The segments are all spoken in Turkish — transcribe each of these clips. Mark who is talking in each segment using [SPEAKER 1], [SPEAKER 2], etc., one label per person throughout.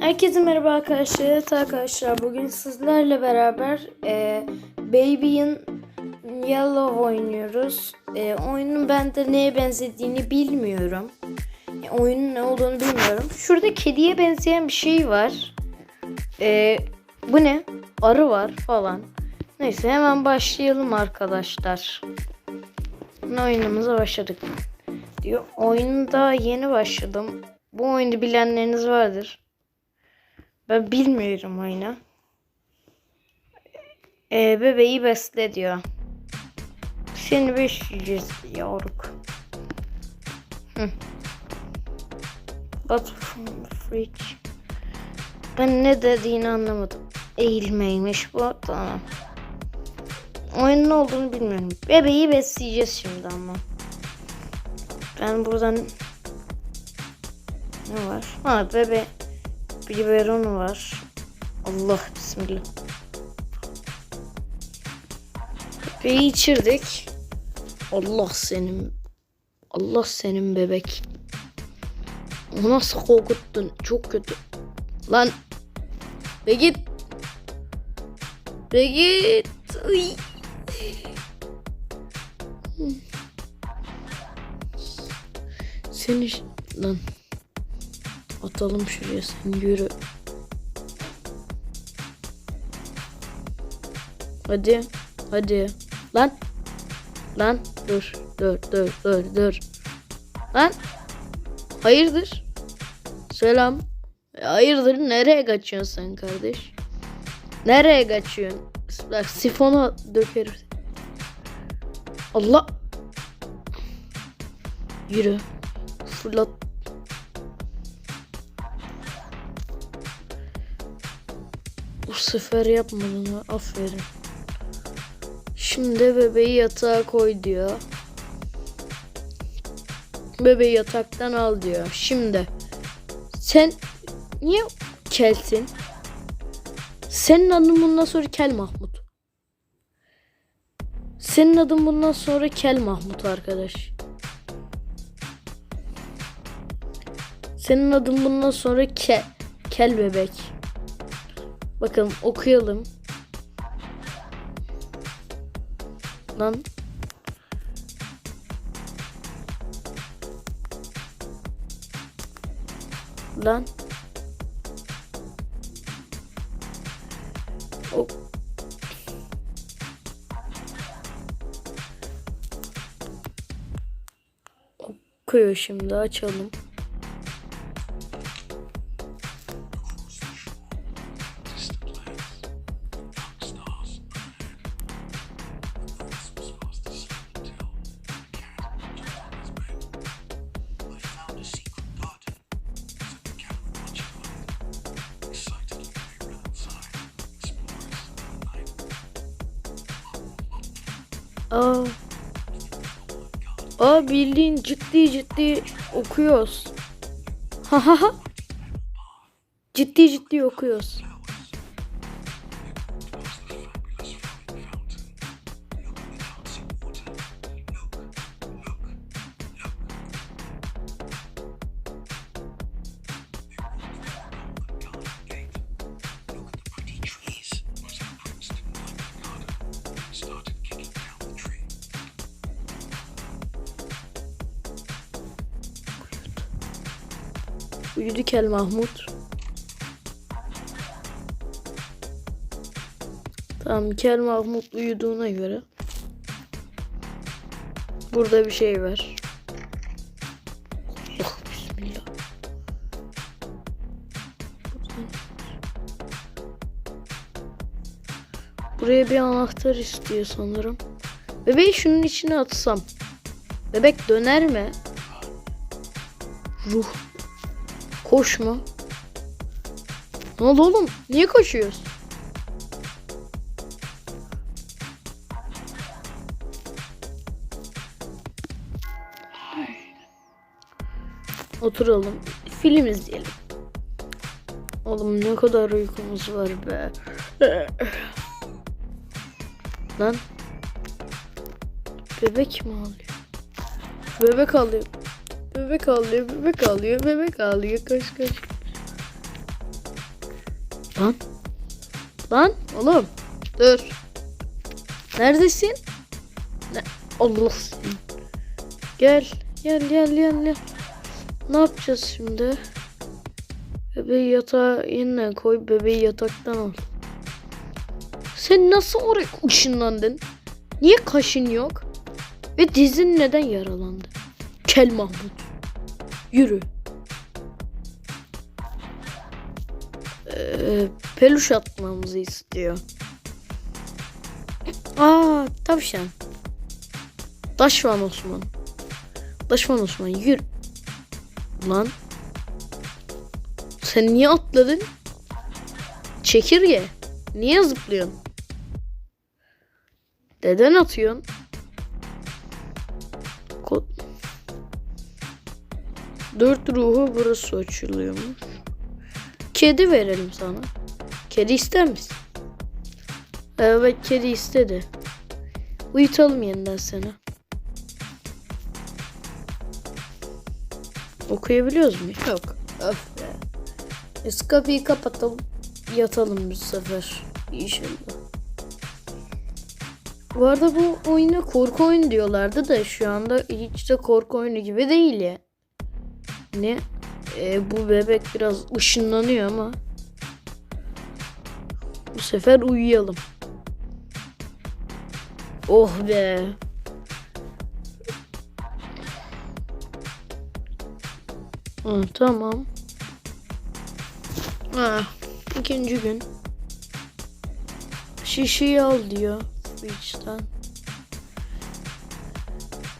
[SPEAKER 1] Herkese merhaba arkadaşlar. Evet arkadaşlar bugün sizlerle beraber e, Baby in Yellow oynuyoruz. E, oyunun bende neye benzediğini bilmiyorum. E, oyunun ne olduğunu bilmiyorum. Şurada kediye benzeyen bir şey var. E, bu ne? Arı var falan. Neyse hemen başlayalım arkadaşlar. Oyunumuza başladık. Diyor. Oyunda yeni başladım. Bu oyunu bilenleriniz vardır. Ben bilmiyorum oyunu. Ee, bebeği besle diyor. Seni besleyeceğiz yavruk. Hı. But freak. Ben ne dediğini anlamadım. Eğilmeymiş bu. Tamam. Oyunun ne olduğunu bilmiyorum. Bebeği besleyeceğiz şimdi ama. Ben buradan ne var? Ha bebe biberon var. Allah bismillah. Bebeği içirdik. Allah senin Allah senin bebek. O nasıl korkuttun? Çok kötü. Lan. Be git. Be git. Iy. Seni lan atalım şuraya sen yürü. Hadi. Hadi. Lan. Lan dur. Dur dur dur dur. Lan. Hayırdır? Selam. E, Hayırdır nereye kaçıyorsun sen kardeş? Nereye kaçıyorsun? Bak sifona dökerim. Allah. Yürü. Fırlat. Sefer yapmadın ha. Aferin. Şimdi bebeği yatağa koy diyor. Bebeği yataktan al diyor. Şimdi sen niye kelsin? Senin adın bundan sonra Kel Mahmut. Senin adın bundan sonra Kel Mahmut arkadaş. Senin adın bundan sonra Ke Kel Bebek. Bakalım okuyalım. Lan. Lan. O Okuyor şimdi açalım. Aa. Aa bildiğin ciddi ciddi okuyoruz. Ciddi ciddi okuyoruz. Kel Mahmut. Tamam Kel Mahmut uyuduğuna göre. Burada bir şey var. Allah bismillah. Buraya bir anahtar istiyor sanırım. Bebeği şunun içine atsam. Bebek döner mi? Ruh. Koşma. Ne oldu oğlum? Niye koşuyoruz? Oturalım. Film izleyelim. Oğlum ne kadar uykumuz var be. Lan. Bebek mi ağlıyor? Bebek ağlıyor. Bebek ağlıyor, bebek ağlıyor, bebek ağlıyor. Koş koş. Lan. Lan oğlum. Dur. Neredesin? Ne? Allah seni. Gel. Gel gel gel gel. Ne yapacağız şimdi? Bebeği yatağa yeniden koy. Bebeği yataktan al. Sen nasıl oraya ışınlandın? Niye kaşın yok? Ve dizin neden yaralandı? Kel Mahmut. Yürü. Ee, peluş atmamızı istiyor. Aa tavşan. Taşvan Osman. Taşvan Osman yürü. Lan. Sen niye atladın? Çekirge. Niye zıplıyorsun? Neden atıyorsun? Dört ruhu burası açılıyormuş. Kedi verelim sana. Kedi ister misin? Evet kedi istedi. Uyutalım yeniden seni. Okuyabiliyoruz mu? Yok. Öf be. Biz kapıyı kapatalım. Yatalım bu sefer. İnşallah. Bu arada bu oyuna korku oyunu diyorlardı da şu anda hiç de korku oyunu gibi değil ya. Ne? Ee, bu bebek biraz ışınlanıyor ama. Bu sefer uyuyalım. Oh be. Hı, tamam. Ha, ikinci gün. Şişeyi al diyor. Beach'ten.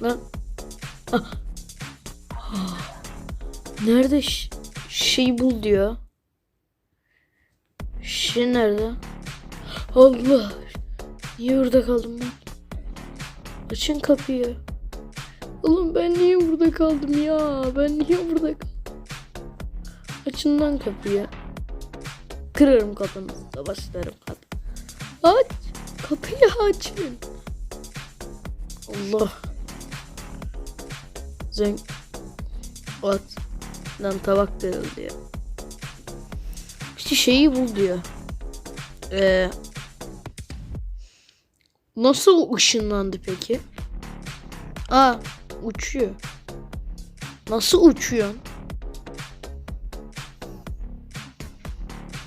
[SPEAKER 1] Ah. Ah. Nerede şey bul diyor. Şişe nerede? Allah. Niye burada kaldım ben? Açın kapıyı. Oğlum ben niye burada kaldım ya? Ben niye burada kaldım? Açın lan kapıyı. Kırarım kapınızı. Başlarım kapı. Aç. Kapıyı açın. Allah. Zenk. Lan tabak kırıldı ya. İşte şeyi bul diyor. Ee, nasıl ışınlandı peki? Aa uçuyor. Nasıl uçuyor?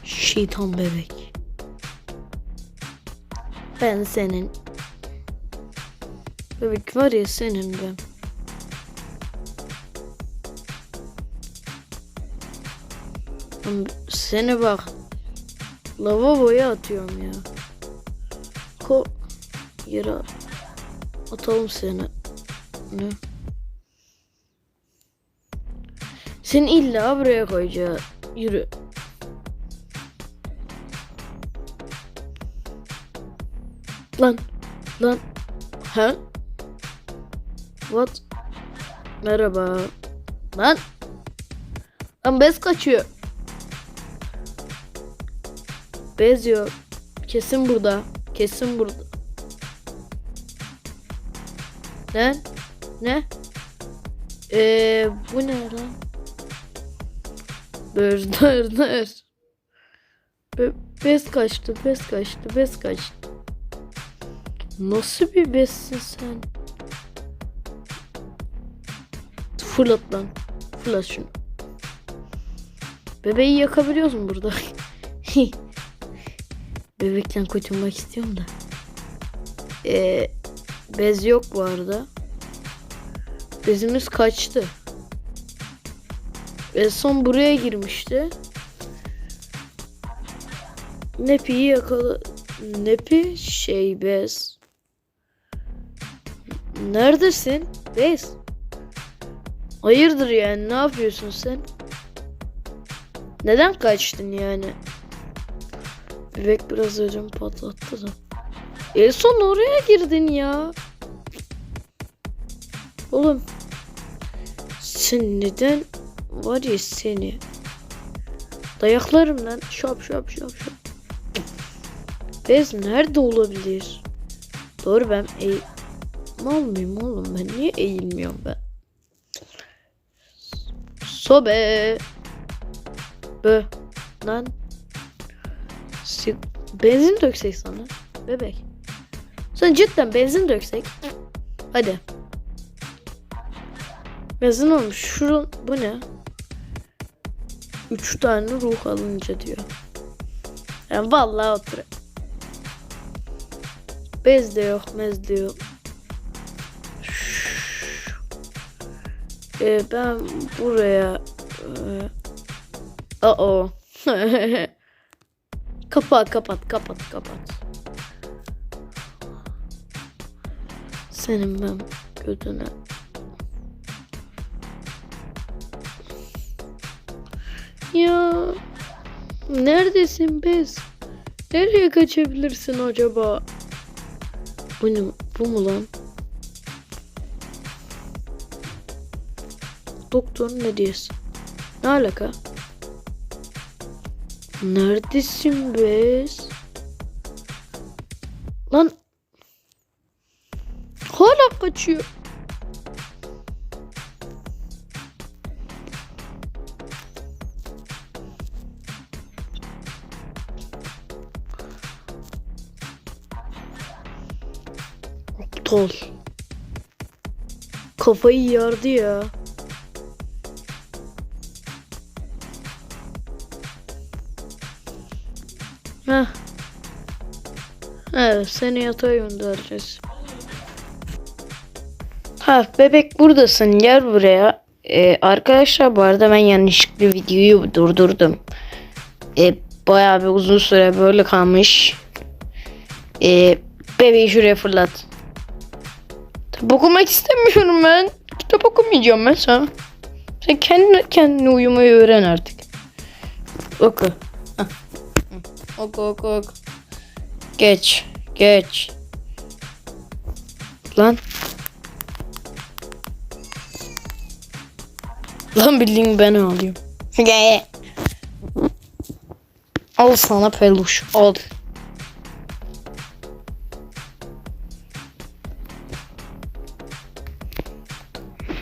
[SPEAKER 1] Şeytan bebek. Ben senin. Bebek var ya senin ben. Lan Seni bak. Lavaboya atıyorum ya. Ko yere atalım seni. Ne? Seni illa buraya koyacağız. Yürü. Lan. Lan. Ha? What? Merhaba. Lan. Lan bez kaçıyor. Bez yok. Kesin burada. Kesin burada. Ne? Ne? Eee bu ne lan? Dur dur dur. Be bez kaçtı, bez kaçtı, bez kaçtı. Nasıl bir bezsin sen? Fırlat lan. Fırlat şunu. Bebeği yakabiliyoruz mu burada? Bebekten kurtulmak istiyorum da. Ee, bez yok bu arada. Bezimiz kaçtı. En son buraya girmişti. Nepi'yi yakala... Nepi şey bez. Neredesin? Bez. Hayırdır yani ne yapıyorsun sen? Neden kaçtın yani? Bebek biraz ödüm patlattı da. En son oraya girdin ya. Oğlum. Sen neden var ya seni. Dayaklarım lan. Şap şap şap şap. Bez nerede olabilir? Doğru ben eğ... Mal mıyım oğlum ben? Niye eğilmiyorum ben? Sobe. Bö. Lan. Benzin döksek sana. Bebek. Sen cidden benzin döksek. Hadi. Benzin olmuş. Şurun bu ne? Üç tane ruh alınca diyor. Yani vallahi otur. Bez de yok, mez de yok. Ee, ben buraya e, o. kapat, kapat, kapat, kapat. Senin ben götüne. Ya neredesin bez? Nereye kaçabilirsin acaba? Bu ne? Bu mu lan? Doktorun hediyesi. Ne alaka? Neredesin bez? Lan hala kaçıyor. Aptal. Kafayı yardı ya. Seni yatağa göndereceğiz. Ha bebek buradasın gel buraya. Ee, arkadaşlar bu arada ben yanlışlıkla videoyu durdurdum. Ee, bayağı bir uzun süre böyle kalmış. Ee, bebeği şuraya fırlat. Kitap okumak istemiyorum ben. Kitap okumayacağım ben sana. Sen kendi kendine uyumayı öğren artık. Oku. Hah. Oku oku oku. Geç. Geç. Lan. Lan bildiğin ben alayım. Gel. Al sana peluş. Al.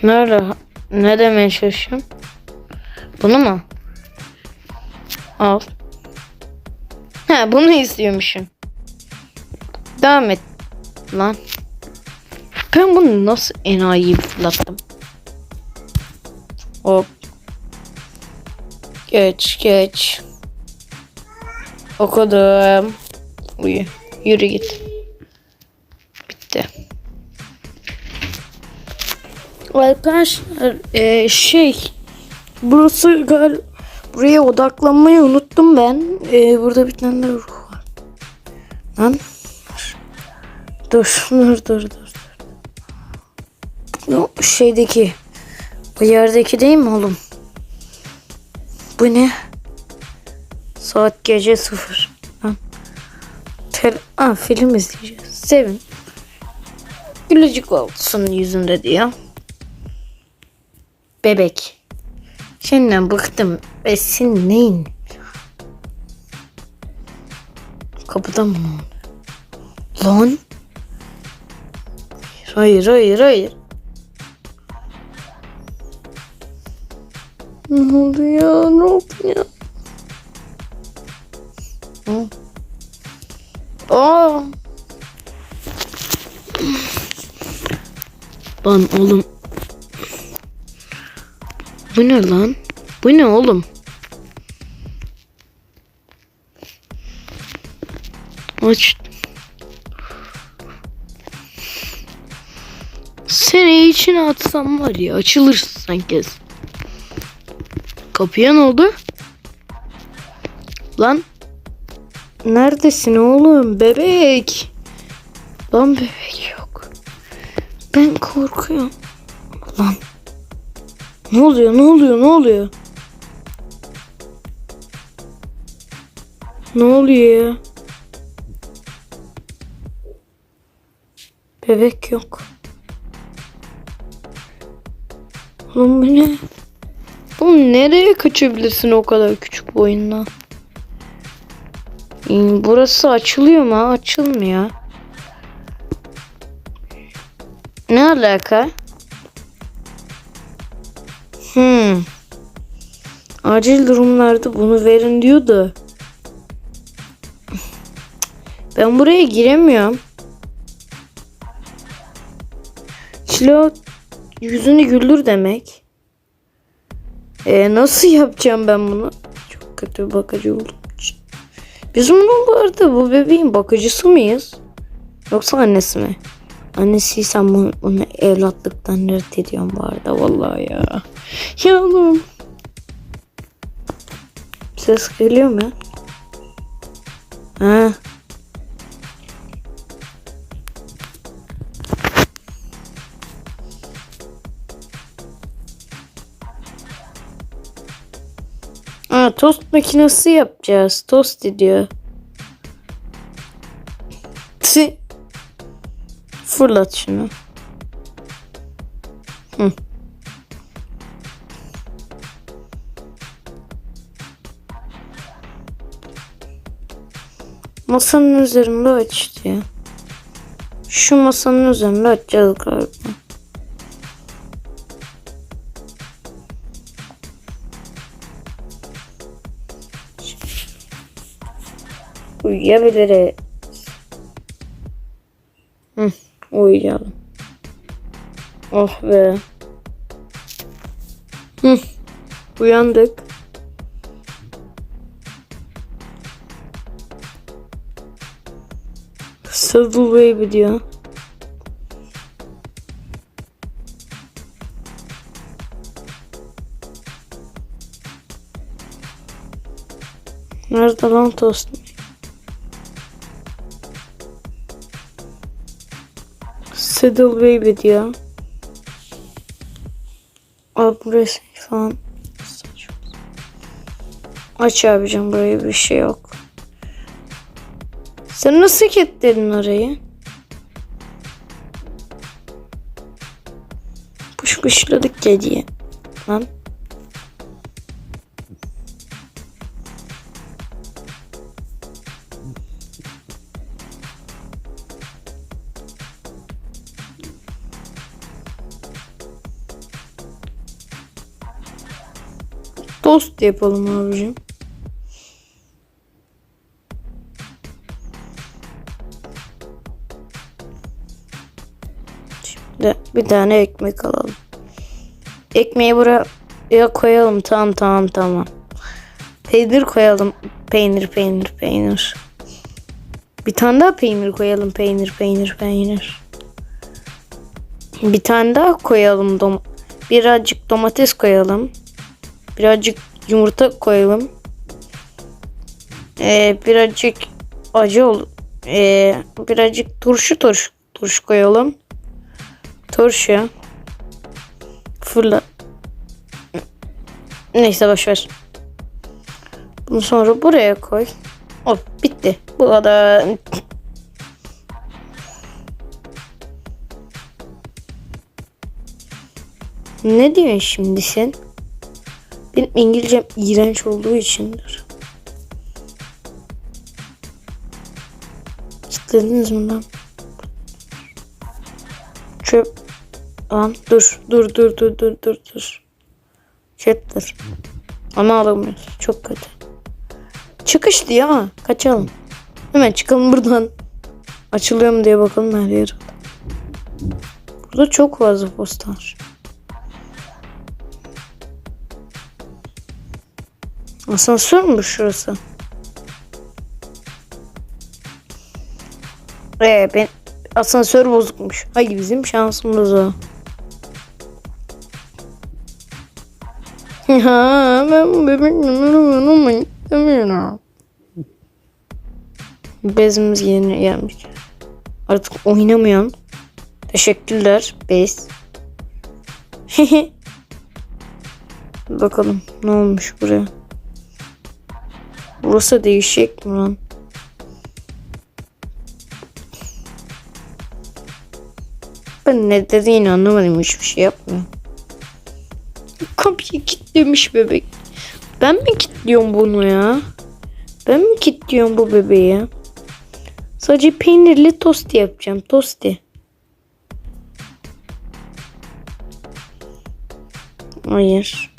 [SPEAKER 1] Nerede? Ne demeye çalışıyorum? Bunu mu? Al. Ha bunu istiyormuşum. Devam et. Lan. Ben bunu nasıl enayi fırlattım? Hop. Geç geç. Okudum. Uyu. Yürü git. Bitti. Arkadaşlar eee, şey burası gal buraya odaklanmayı unuttum ben. Eee, burada bir tane ruh var. Lan dur dur dur dur. dur. O şeydeki bu yerdeki değil mi oğlum? Bu ne? Saat gece sıfır. Lan. Tel Aa, film izleyeceğiz. Sevin. Gülücük olsun yüzünde diyor. Bebek. Senden bıktım. Ve sen neyin? Kapıdan mı? Lan? Hayır hayır hayır. Ne oldu ya? Ne oldu ya? Hı? Aa. Lan oğlum. Bu ne lan? Bu ne oğlum? Aç. İçine atsam var ya açılırsın sen kez. Kapıya ne oldu? Lan. Neredesin oğlum bebek? Lan bebek yok. Ben korkuyorum. Lan. Ne oluyor ne oluyor ne oluyor? Ne oluyor? Bebek yok. Oğlum bu ne? Oğlum nereye kaçabilirsin o kadar küçük boyunla? Hmm, Burası açılıyor mu? Açılmıyor. Ne alaka? Hmm. Acil durumlarda bunu verin diyor da. Ben buraya giremiyorum. Çilo yüzünü güldür demek. E, nasıl yapacağım ben bunu? Çok kötü bakıcı oldum. Biz bunun bu bebeğin bakıcısı mıyız? Yoksa annesi mi? Annesiysem bunu, bunu evlatlıktan reddediyorum bu arada vallahi ya. Ya oğlum. Ses geliyor mu? Ha. Aa, tost makinesi yapacağız. Tost ediyor. Tı. Fırlat şunu. Hı. Masanın üzerinde aç diyor. Şu masanın üzerinde açacağız galiba. Uyuyabiliriz. Hı, uyuyalım. Oh be. Hı, uyandık. Saddle baby diyor. Nerede lan tost? Saddle baby diyor. Abi burası falan. Aç abicim buraya bir şey yok. Sen nasıl kilitledin orayı? Kuş kuşladık geceye. Lan. Tost yapalım abicim. Şimdi bir tane ekmek alalım. Ekmeği buraya koyalım. Tamam tamam tamam. Peynir koyalım. Peynir peynir peynir. Bir tane daha peynir koyalım. Peynir peynir peynir. Bir tane daha koyalım. Dom Birazcık domates koyalım. Birazcık yumurta koyalım. Ee, birazcık acı ol. Ee, birazcık turşu turşu turşu koyalım. Turşu. Fırla. Neyse boşver. Bunu sonra buraya koy. Hop bitti. Bu kadar. Ne diyorsun şimdi sen? Benim İngilizcem iğrenç olduğu içindir. Kitlediniz mi lan? Çöp. Lan dur dur dur dur dur dur dur. Çöptür. Ama alamıyoruz. Çok kötü. Çıkış diye ama kaçalım. Hemen çıkalım buradan. Açılıyor mu diye bakalım her yer. Burada çok fazla posta var. Asansör mü şurası? Ee, ben asansör bozukmuş. Hayır bizim şansımız o. Ha, ben bebek numaramı istemiyorum. Bezimiz yerine gelmiş. Artık oynamıyorum. Teşekkürler bez. Bakalım ne olmuş buraya. Burası değişik lan? Ben ne dediğini anlamadım. Hiçbir şey yapmıyor. Kapıyı kilitlemiş bebek. Ben mi kilitliyorum bunu ya? Ben mi kilitliyorum bu bebeği? Sadece peynirli tosti yapacağım. Tosti. Hayır.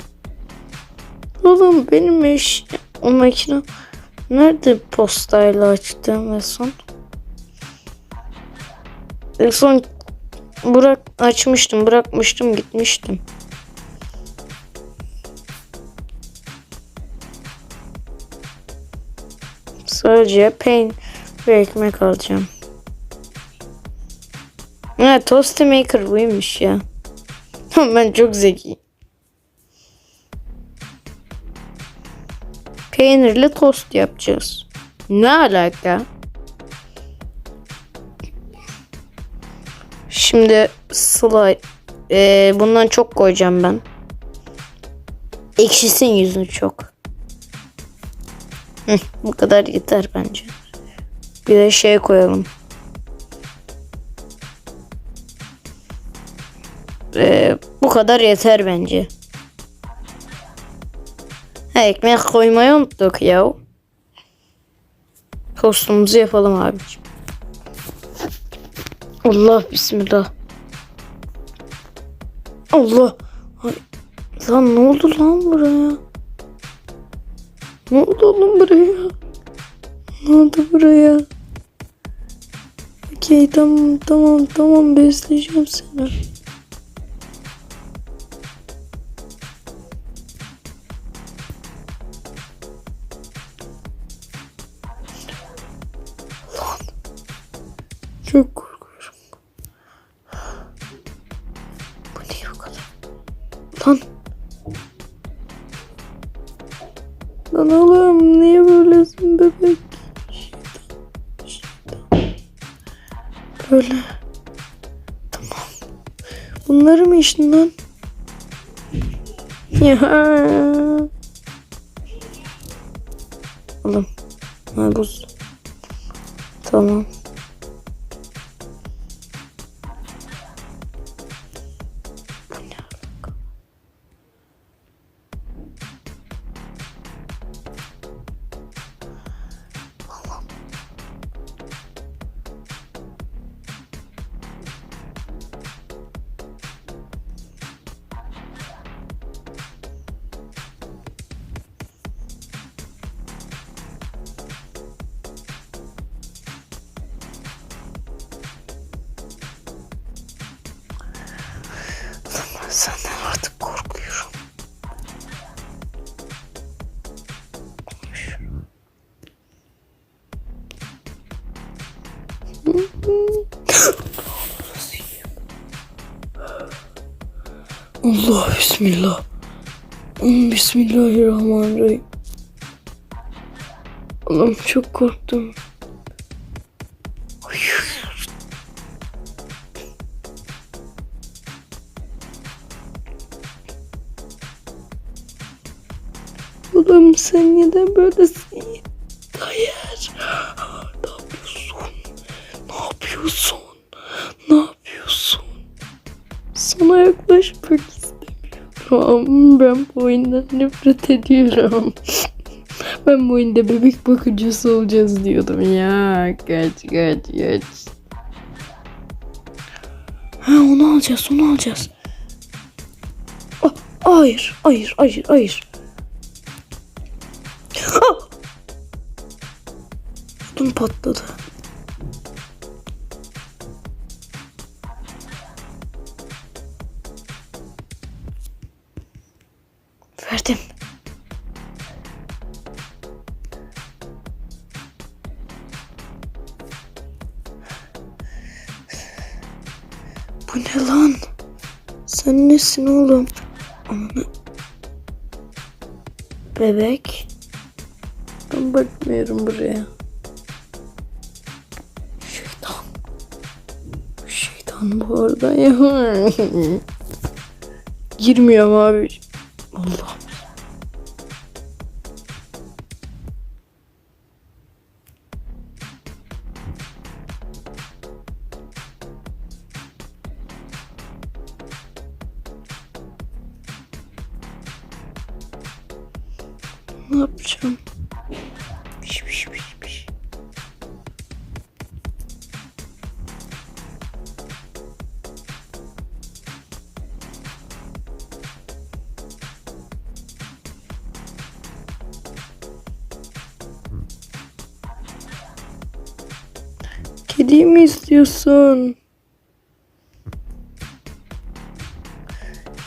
[SPEAKER 1] Oğlum benim eş o makine nerede postayla açtım ve son? En son bırak açmıştım, bırakmıştım, gitmiştim. Sadece peyn ve ekmek alacağım. Ha, toast maker buymuş ya. ben çok zeki. Peynirli tost yapacağız. Ne alaka? Şimdi slime ee, bundan çok koyacağım ben. Ekşisin yüzünü çok. Hı, bu kadar yeter bence. Bir de şey koyalım. Ee, bu kadar yeter bence. Ha, ekmek koymayı unuttuk ya. Tostumuzu yapalım abiciğim. Allah bismillah. Allah. Ay, lan ne oldu lan buraya? Ne oldu oğlum buraya? Ne oldu buraya? Okey tamam tamam tamam besleyeceğim seni. Çok korkuyorum. Bu niye bu kadar? Lan. Lan oğlum niye böylesin bebek? Böyle. Tamam. Bunları mı içtin lan? Ya. Oğlum. Ha buz. Tamam. Senden artık korkuyorum. Allah bismillah. Bismillahirrahmanirrahim. Allah'ım çok korktum. Neden böylesin? Hayır. Ne yapıyorsun? Ne yapıyorsun? Ne yapıyorsun? Sana yaklaşmak istemiyorum. Ben bu oyundan nefret ediyorum. Ben bu oyunda bebek bakıcısı olacağız diyordum ya. Kaç kaç kaç. Ha onu alacağız onu alacağız. Ah, hayır hayır hayır hayır. Ödüm patladı. Verdim. Bu ne lan? Sen nesin oğlum? Bebek. Ben bakmıyorum buraya. Şeytan. Şeytan bu arada ya. Girmiyorum abi. Allah. yapıyorsun?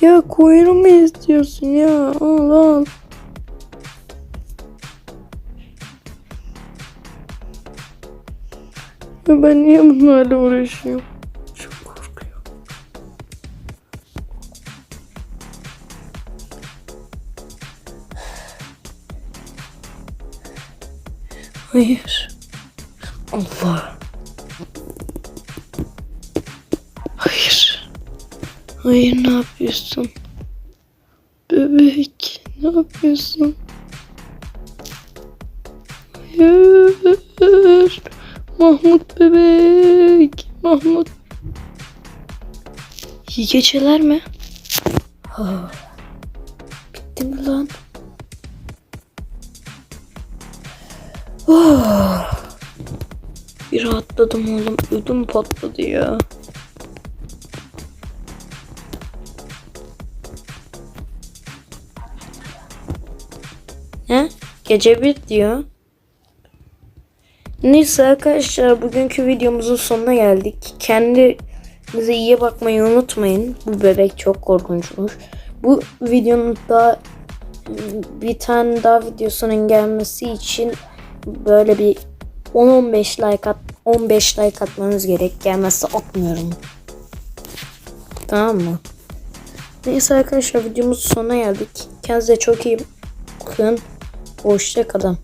[SPEAKER 1] Ya koyumu istiyorsun ya al al. Ya ben niye bunlarla uğraşıyorum? Çok korkuyorum. Hayır. Allah. Hayır ne yapıyorsun? Bebek ne yapıyorsun? Hayır. Mahmut bebek. Mahmut. İyi geceler mi? Bitti mi lan? Oh. Bir rahatladım oğlum. Ödüm patladı ya. Gece bir diyor. Neyse arkadaşlar bugünkü videomuzun sonuna geldik. Kendinize iyi bakmayı unutmayın. Bu bebek çok korkunçmuş. Bu videonun da bir tane daha videosunun gelmesi için böyle bir 10-15 like at 15 like atmanız gerek. Gelmezse atmıyorum. Tamam mı? Neyse arkadaşlar videomuzun sonuna geldik. Kendinize çok iyi bakın. Hoşça kalın.